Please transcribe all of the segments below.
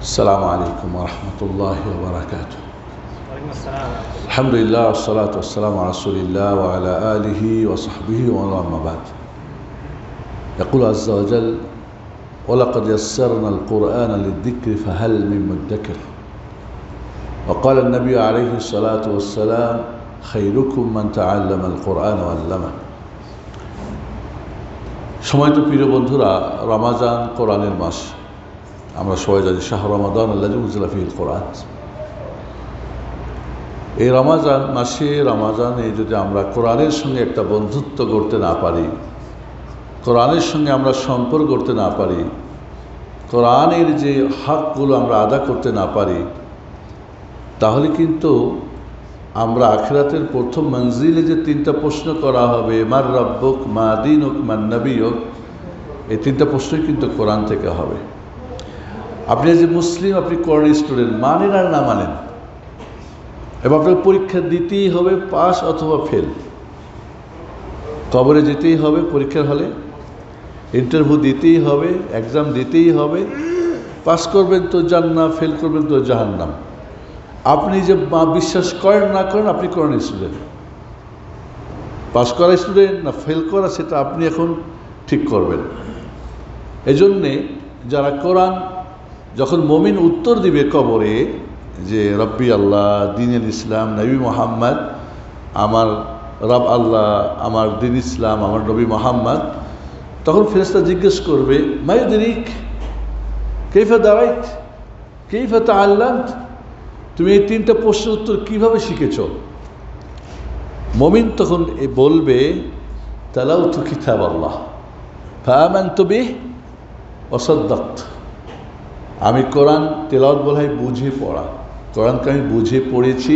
السلام عليكم ورحمة الله وبركاته وعليكم السلام ورحمة الله. الحمد لله والصلاة والسلام على رسول الله وعلى آله وصحبه ومن أما بعد يقول عز وجل ولقد يسرنا القرآن للذكر فهل من مدكر وقال النبي عليه الصلاة والسلام خيركم من تعلم القرآن وعلمه সময় তো প্রিয় বন্ধুরা রমাজান কোরআনের মাস আমরা সবাই জানি শাহ রমাদান আল্লাহ উজলাফিল কোরআন এই রমাজান মাসে, রমাজানে যদি আমরা কোরআনের সঙ্গে একটা বন্ধুত্ব করতে না পারি, কোরআনের সঙ্গে আমরা সম্পর্ক করতে না পারি, কোরআনের যে হকগুলো আমরা আদা করতে না পারি, তাহলে কিন্তু আমরা আখেরাতের প্রথম মঞ্জিলে যে তিনটা প্রশ্ন করা হবে, মার রব্বক, মা দিন হোক মান নবী হোক এই তিনটা প্রশ্নই কিন্তু কোরআন থেকে হবে। আপনি যে মুসলিম, আপনি কোরআন স্টুডেন্ট, মানেন আর না মানেন? এবং আপনাকে পরীক্ষা দিতেই হবে, পাস অথবা ফেল। কবরে যেতেই হবে, পরীক্ষার হলে। ইন্টারভিউ দিতেই হবে, এক্সাম দিতেই হবে। পাস করবেন তো জান্না ফেল করবেন তো জাহান্নাম। আপনি যে মা বিশ্বাস করেন না করেন, আপনি করেন স্টুডেন্ট। পাস করা স্টুডেন্ট না ফেল করা, সেটা আপনি এখন ঠিক করবেন। এজন্যে যারা কোরআন যখন মমিন উত্তর দিবে কবরে যে, রব্বি আল্লাহ দিনুল ইসলাম, নবী মোহাম্মদ, আমার রব আল্লাহ, আমার দিন ইসলাম, আমার নবী মোহাম্মদ, তখন ফেরেস্তা জিজ্ঞেস করবে মায়ুদিনিক কেইফা দাঁড়াইত কেইফা তা আল্লাহ তুমি এই তিনটা প্রশ্নের উত্তর কীভাবে শিখেছ? মমিন তখন এ বলবে তালাউ তু কিতাব আল্লাহ ফামান তবে অসদ্দত্ত আমি কোরআন তেলাওয়াত বলাই বুঝে পড়া। কোরআনকে আমি বুঝে পড়েছি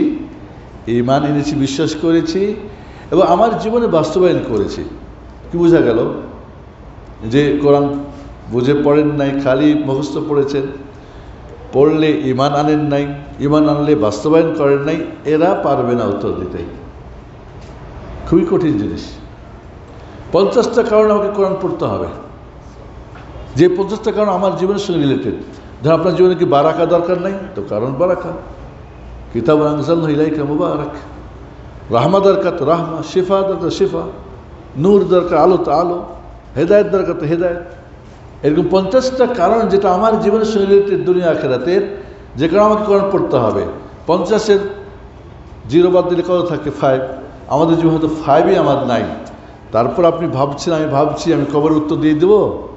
ইমান এনেছি, বিশ্বাস করেছি, এবং আমার জীবনে বাস্তবায়ন করেছি। কি বোঝা গেল? যে কোরআন বুঝে পড়েন নাই, খালি মুখস্থ পড়েছেন। পড়লে ইমান আনেন নাই ইমান আনলে বাস্তবায়ন করেন নাই, এরা পারবে না উত্তর দিতেই খুবই কঠিন জিনিস। পঞ্চাশটা কারণ আমাকে কোরআন পড়তে হবে। যে পঞ্চাশটা কারণ আমার জীবনের সঙ্গে রিলেটেড ধর আপনার জীবনে কি বারাকা দরকার নাই? তো কারণ বারাকা। কিতাব আংসাল ইলাইকা মুবারক। রাহমা দরকার তো রাহমা, শিফা দরকার শিফা। নূর দরকার আলো তো আলো। হেদায়ত দরকার তো হেদায়ত। এরকম পঞ্চাশটা কারণ যেটা আমার জীবনের সঙ্গে দুনিয়া আখেরাতের, যে কারণে আমাকে কোরআন পড়তে হবে। পঞ্চাশের জিরো বাদ দিলে কত থাকে? ফাইভ আমাদের জীবনে হয়তো ফাইভই আমার নাই। তারপর আপনি ভাবছেন, আমি ভাবছি, আমি কবর উত্তর দিয়ে দেবো।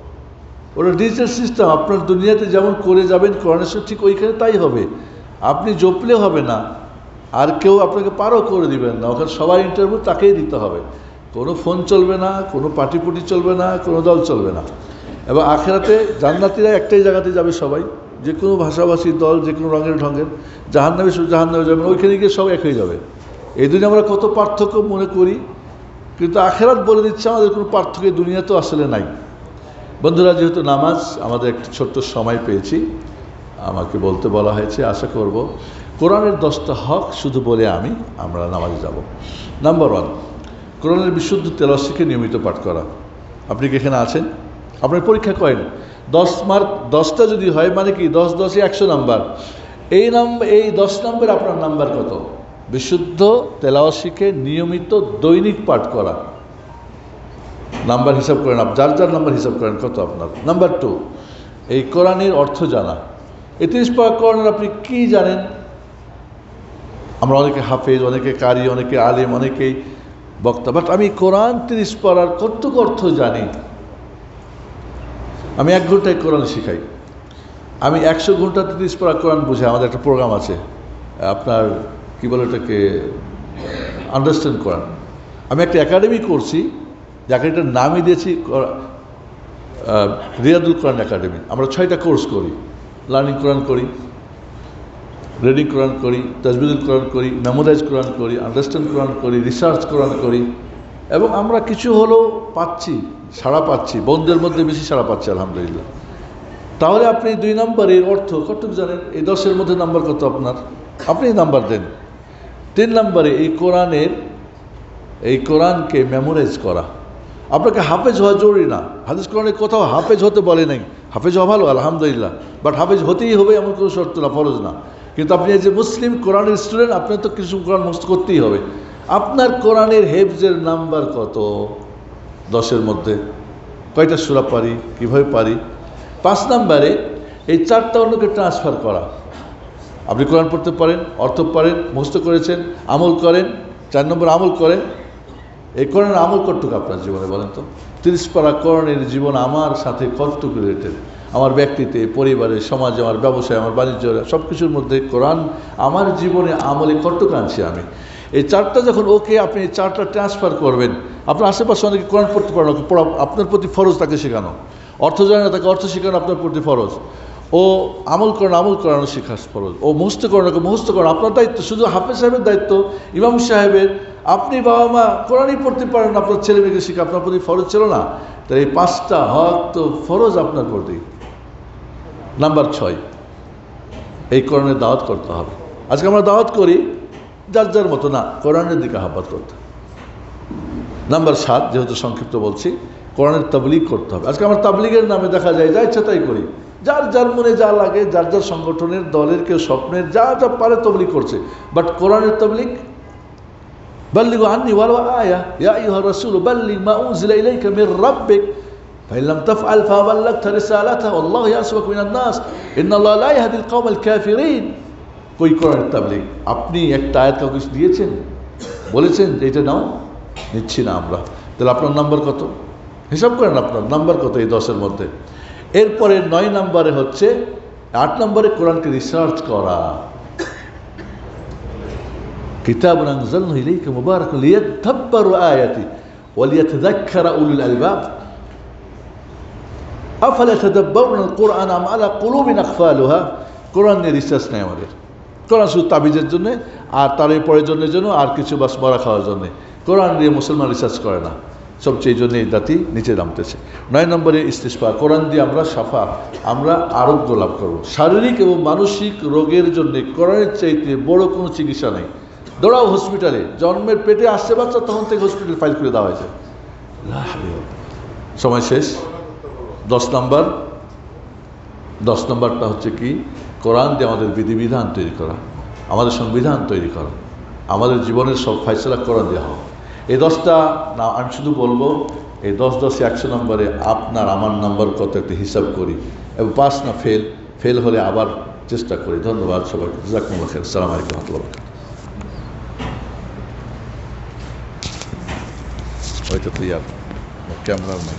ওটা ডিজিটাল সিস্টেম আপনার দুনিয়াতে যেমন করে যাবেন সঙ্গে ঠিক ওইখানে তাই হবে। আপনি জপলে হবে না। আর কেউ আপনাকে পারও করে দিবেন না। ওখানে সবার ইন্টারভিউ তাকেই দিতে হবে। কোনো ফোন চলবে না, কোনো পার্টি পুটি চলবে না, কোনো দল চলবে না। এবং আখেরাতে জান্নাতিরা একটাই জায়গাতে যাবে সবাই। যে কোনো ভাষাভাষী দল, যে কোনো রঙের ঢঙ্গের জাহান্নামে শুধু জাহান্নামে যাবেন ওইখানে গিয়ে সব এক হয়ে যাবে। এই দুনিয়া আমরা কত পার্থক্য মনে করি, কিন্তু আখেরাত বলে দিচ্ছে আমাদের কোনো পার্থক্য এই দুনিয়াতেও আসলে নাই। বন্ধুরা, যেহেতু নামাজ আমাদের একটি ছোট্ট সময় পেয়েছি, আমাকে বলতে বলা হয়েছে, আশা করব কোরআনের দশটা হক শুধু বলে আমি, আমরা নামাজে যাব। নাম্বার ওয়ান কোরআনের বিশুদ্ধ তেলাওয়াত নিয়মিত পাঠ করা। আপনি কি এখানে আছেন? আপনি পরীক্ষা করেন দশ মার্ক, দশটা যদি হয় মানে কি দশ, দশে, একশো নাম্বার। এই নাম্বার এই দশ নাম্বার আপনার নাম্বার কত? বিশুদ্ধ তেলাওয়াত শিখে নিয়মিত দৈনিক পাঠ করা। নাম্বার হিসাব করেন আপ যার যার নাম্বার হিসাব করেন, কত আপনার? নাম্বার টু এই কোরআনের অর্থ জানা। এই তিরিশ পাক কোরআনের আপনি কি জানেন? আমরা অনেকে হাফেজ, অনেকে কারি, অনেকে আলেম, অনেকেই বক্তা বাট আমি কোরআন তিরিশ পড়ার কতটুকু অর্থ জানি? আমি এক ঘন্টায় কোরআন শিখাই। আমি একশো ঘণ্টা তিরিশ পড়া কোরআন বুঝে, আমাদের একটা প্রোগ্রাম আছে। আপনার, কি বলে এটাকে আন্ডারস্ট্যান্ড কোরআন। আমি একটা একাডেমি করছি একাডেমিটার নামই দিয়েছি রিয়াদুল কোরআন একাডেমি। আমরা ছয়টা কোর্স করি, লার্নিং কোরআন করি, রিডিং কোরআন করি তাজবিদুল কোরআন করি, মেমোরাইজ কোরআন করি, আন্ডারস্ট্যান্ড কোরআন করি, রিসার্চ কোরআন করি। এবং আমরা কিছু হলেও পাচ্ছি, সাড়া পাচ্ছি, বন্ধুদের মধ্যে বেশি সাড়া পাচ্ছি, আলহামদুলিল্লাহ। তাহলে আপনি দুই নম্বরের অর্থ, কতটুকু জানেন? এই দশের মধ্যে নাম্বার কত আপনার? আপনি নাম্বার দেন। তিন নম্বরে এই কোরআনের, এই কোরআনকে মেমোরাইজ করা। আপনাকে হাফেজ হওয়া জরুরি না। হাদিস কোরআনে কোথাও হাফেজ হতে বলে নাই। হাফেজ হওয়া ভালো, আলহামদুলিল্লাহ। বাট হাফেজ হতেই হবে এমন কোনো শর্ত না, ফরজ না। কিন্তু আপনি যে মুসলিম কোরআনের স্টুডেন্ট আপনার তো কিছু কোরআন মুস্ত করতেই হবে। আপনার কোরআনের হেফজের নাম্বার কত? দশের মধ্যে। কয়টা সুরা পারি? কীভাবে পারি? পাঁচ নাম্বারে এই চারটা অন্যকে ট্রান্সফার করা। আপনি কোরআন পড়তে পারেন, অর্থ পারেন মুস্ত করেছেন, আমল করেন, চার নম্বর আমল করেন এই কোরআনের আমল কতটুকু আপনার জীবনে বলেন তো? তিরিশ কোরআনের জীবন আমার সাথে কতটুকু রিলেটেড আমার ব্যক্তিতে, পরিবারে, সমাজে, আমার ব্যবসায়, আমার বাণিজ্য সব কিছুর মধ্যে কোরআন আমার জীবনে আমলে কতটুকু আনছি আমি? এই চারটা যখন ওকে আপনি এই চারটা ট্রান্সফার করবেন, আপনার আশেপাশে অনেকে কোরআন পড়তে পারেন পড়া আপনার প্রতি ফরজ তাকে শেখানো। অর্থ জানে না, তাকে অর্থ শেখানো আপনার প্রতি ফরজ। ও আমল করেন, আমল করানো শেখা ফরজ। ও মুহস্ত করানো মুহস্ত করানো। আপনার দায়িত্ব, শুধু হাফেজ সাহেবের দায়িত্ব, ইমাম সাহেবের আপনি বাবা মা কোরআনই পড়তে পারেন আপনার ছেলে মেয়েকে শিখে, আপনার প্রতি ফরজ ছিল না। তাই এই পাঁচটা হক তো ফরজ আপনার প্রতি নাম্বার ছয়, এই কোরআনের দাওয়াত করতে হবে। আজকে আমরা দাওয়াত করি যার যার মতো না, কোরআনের দিকে আহ্বাত করতে। নাম্বার সাত, যেহেতু সংক্ষিপ্ত বলছি, কোরআনের তাবলিগ করতে হবে। আজকে আমার তাবলিগের নামে দেখা যায়, যা ইচ্ছা তাই করি। যার যার মনে যা লাগে, যার যার সংগঠনের, দলের কেউ স্বপ্নের যা যা পারে তবলিগ করছে। বাট কোরআনের তবলিগ بلغوا عني ولو آية يا أيها الرسول بلغ ما أنزل إليك من ربك فإن لم تفعل فما بلغت رسالته والله يعصمك من الناس إن الله لا يهدي القوم الكافرين কই করেন তাবলিগ আপনি একটা আয়াত কাউকে দিয়েছেন বলেছেন যে এটা নাও নিচ্ছি না আমরা তাহলে আপনার নাম্বার কত হিসাব করেন আপনার নাম্বার কত এই দশের মধ্যে এরপরে নয় নাম্বারে হচ্ছে আট নম্বরে কোরআনকে রিসার্চ করা كتاب أنزلناه إليك مبارك ليتدبروا آياتي وليتذكر أولو الألباب أفلا يتدبرون القرآن أم على قلوب أقفالها কোরআন নিয়ে রিসার্চ নেই আমাদের কোরআন শুধু তাবিজের জন্য আর তার এই প্রয়োজনের জন্য আর কিছু বাস মরা খাওয়ার জন্য কোরআন নিয়ে মুসলমান রিসার্চ করে না সবচেয়ে এই জন্য এই জাতি নিচে নামতেছে নয় নম্বরে ইস্তিসফা কোরআন দিয়ে আমরা সাফা আমরা আরোগ্য লাভ করব শারীরিক এবং মানসিক রোগের জন্য কোরআনের চাইতে বড় কোনো চিকিৎসা নেই দৌড়াও হসপিটালে জন্মের পেটে আসছে বাচ্চা, তখন থেকে হসপিটাল ফাইল করে দেওয়া হয়েছে। সময় শেষ। দশ নম্বর। দশ নম্বরটা হচ্ছে কি? কোরআন দিয়ে আমাদের বিধিবিধান তৈরি করা। আমাদের সংবিধান তৈরি করা। আমাদের জীবনের সব ফাইসলা কোরআন দেওয়া হোক এই দশটা না, আমি শুধু বলব, এই দশ দশে একশো নম্বরে আপনার, আমার নাম্বার কত একটা হিসাব করি। এবং পাস না ফেল ফেল হলে আবার চেষ্টা করি। ধন্যবাদ সবাইকে। জাকুমুল্লাহ খের সালাম আলাইকুম রহমতুল্লাহ ওইটা তো ইয়ার ক্যামেরার নাই